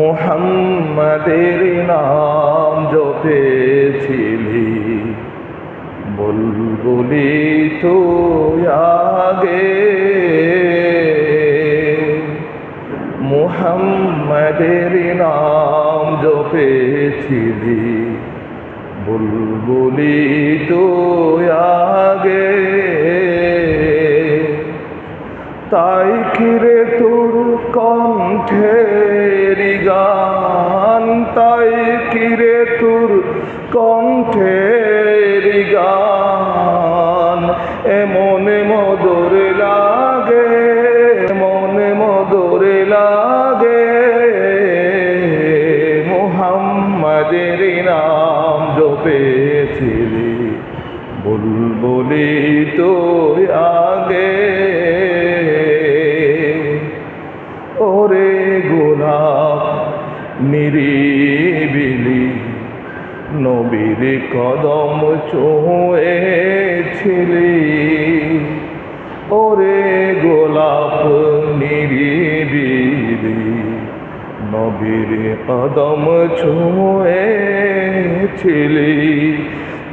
মোহাম্মদের নাম জপেছিলি বুলবুলি তো আগে। মোহাম্মদের নাম জপেছিলি বুলবুলি তো আগে। তাই কিরে তোর কণ্ঠের গান তাই কিরে তোর কণ্ঠের গান? এমন মধুর লাগে মনে মধুর লাগে। মোহাম্মদের নাম জপেছিলি, বুলবুলি তো আগে। ওরে গোলাপ নিরিবিলি নবীর কদম চুয়েছিলি ওরে গোলাপ নিরিবিলি নবীর কদম ছুঁয়েছিলি।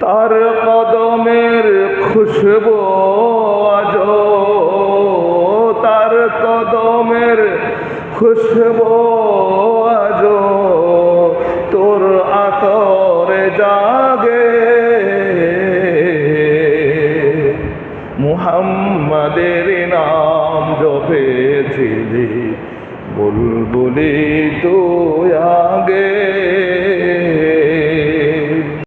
তার কদমের খুশবু আজ তার কদমের খুশবু আজ আতরে জাগে। মুহাম্মাদের নাম জপেছিলি বুলবুলি তুই আগে।